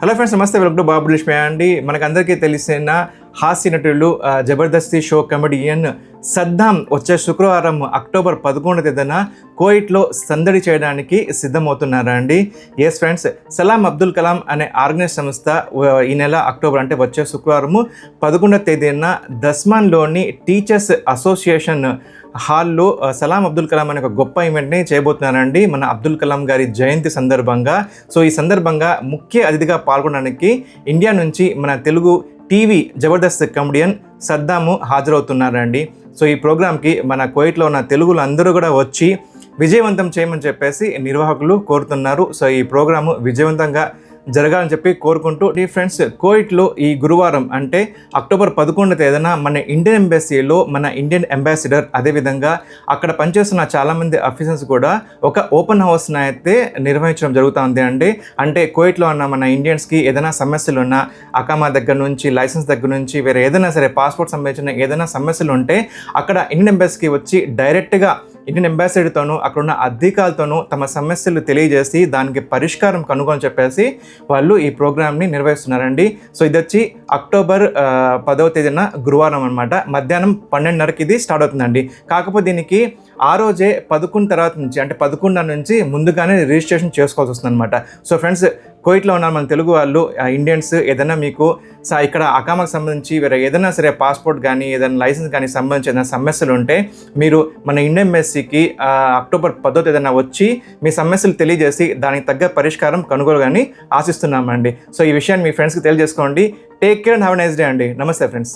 Hello friends నమస్తే welcome to Babu Lakshmi అండి మనకందరికీ తెలిసిన హాస్య నటులు జబర్దస్తి షో కమెడియన్ సద్దాం వచ్చే శుక్రవారం అక్టోబర్ పదకొండు తేదీన కోయిట్లో సందడి చేయడానికి సిద్ధమవుతున్నారా అండి? ఎస్ ఫ్రెండ్స్ సలాం అబ్దుల్ కలాం అనే ఆర్గనైజ్ సంస్థ ఈ నెల అక్టోబర్ అంటే వచ్చే శుక్రవారము పదకొండవ తేదీన దస్మాన్లోని టీచర్స్ అసోసియేషన్ హాల్లో సలాం అబ్దుల్ కలాం అనే ఒక గొప్ప ఈవెంట్ని చేయబోతున్నారండి మన అబ్దుల్ కలాం గారి జయంతి సందర్భంగా. సో ఈ సందర్భంగా ముఖ్య అతిథిగా పాల్గొనడానికి ఇండియా నుంచి మన తెలుగు టీవీ జబర్దస్త్ కమెడియన్ సద్దాము హాజరవుతున్నారండి. సో ఈ ప్రోగ్రామ్కి మన కోయిట్లో ఉన్న తెలుగులు అందరూ కూడా వచ్చి విజయవంతం చేయమని చెప్పేసి నిర్వాహకులు కోరుతున్నారు. సో ఈ ప్రోగ్రాము విజయవంతంగా జరగాలని చెప్పి కోరుకుంటూ ఈ ఫ్రెండ్స్ కోయిట్లో ఈ గురువారం అంటే అక్టోబర్ పదకొండు తేదీన మన ఇండియన్ ఎంబసీలో మన ఇండియన్ అంబాసిడర్ అదేవిధంగా అక్కడ పనిచేస్తున్న చాలామంది అఫీసర్స్ కూడా ఒక ఓపెన్ హౌస్ని అయితే నిర్వహించడం జరుగుతుంది అండి. అంటే కోయిట్లో ఉన్న మన ఇండియన్స్కి ఏదైనా సమస్యలు ఉన్నా అకామా దగ్గర నుంచి లైసెన్స్ దగ్గర నుంచి వేరే ఏదైనా సరే పాస్పోర్ట్ సంబంధించిన ఏదైనా సమస్యలు ఉంటే అక్కడ ఇండియన్ ఎంబసీకి వచ్చి డైరెక్ట్గా ఇండియన్ అంబాసిడర్తోనూ అక్కడ ఉన్న అధికారులతోనూ తమ సమస్యలు తెలియజేసి దానికి పరిష్కారం కనుగొని చెప్పేసి వాళ్ళు ఈ ప్రోగ్రామ్ని నిర్వహిస్తున్నారండి. సో ఇది వచ్చి అక్టోబర్ పదవ తేదీన గురువారం అనమాట మధ్యాహ్నం పన్నెండున్నరకి ఇది స్టార్ట్ అవుతుందండి. కాకపోతే దీనికి ఆ రోజే పదకొండు తర్వాత నుంచి అంటే పదకొండున్నర నుంచి ముందుగానే రిజిస్ట్రేషన్ చేసుకోవాల్సి వస్తుంది అనమాట సో ఫ్రెండ్స్ కోయిట్లో ఉన్న మన తెలుగు వాళ్ళు ఇండియన్స్ ఏదైనా మీకు స- ఇక్కడ అకామాకు సంబంధించి వేరే ఏదైనా సరే పాస్పోర్ట్ కానీ ఏదైనా లైసెన్స్ కానీ సంబంధించి ఏదైనా సమస్యలు ఉంటే మీరు మన ఇండియన్ అక్టోబర్ పదో తేదీన వచ్చి మీ సమస్యలు తెలియజేసి దానికి తగ్గ పరిష్కారం కనుగోలు కానీ ఆశిస్తున్నామండి. సో ఈ విషయాన్ని మీ ఫ్రెండ్స్కి తెలియజేసుకోండి. Take take care and have nice day అండి నమస్తే ఫ్రెండ్స్